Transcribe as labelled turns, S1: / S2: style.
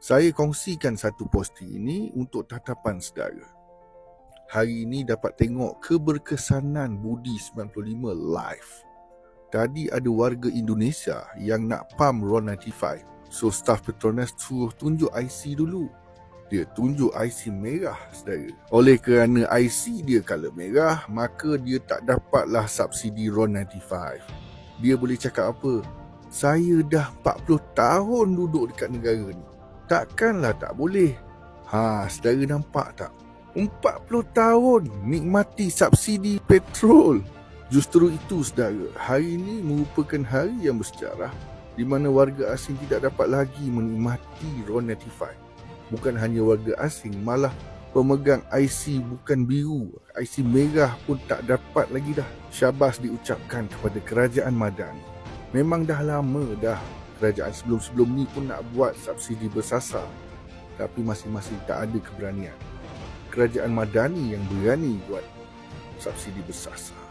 S1: Saya kongsikan satu posting ini untuk tatapan saudara. Hari ini dapat tengok keberkesanan Budi 95 live. Tadi ada warga Indonesia yang nak pump RON 95. So staff Petronas suruh tunjuk IC dulu. Dia tunjuk IC merah saudara. Oleh kerana IC dia color merah, maka dia tak dapatlah subsidi RON 95. Dia boleh cakap apa? Saya dah 40 tahun duduk dekat negara ni. Takkanlah tak boleh. Ha, saudara nampak tak? 40 tahun nikmati subsidi petrol. Justru itu saudara, hari ini merupakan hari yang bersejarah di mana warga asing tidak dapat lagi menikmati RON 95. Bukan hanya warga asing, malah pemegang IC bukan biru, IC merah pun tak dapat lagi dah. Syabas diucapkan kepada kerajaan Madani. Memang dah lama dah kerajaan sebelum-sebelum ni pun nak buat subsidi bersasar. Tapi masing-masing tak ada keberanian. Kerajaan Madani yang berani buat subsidi bersasar.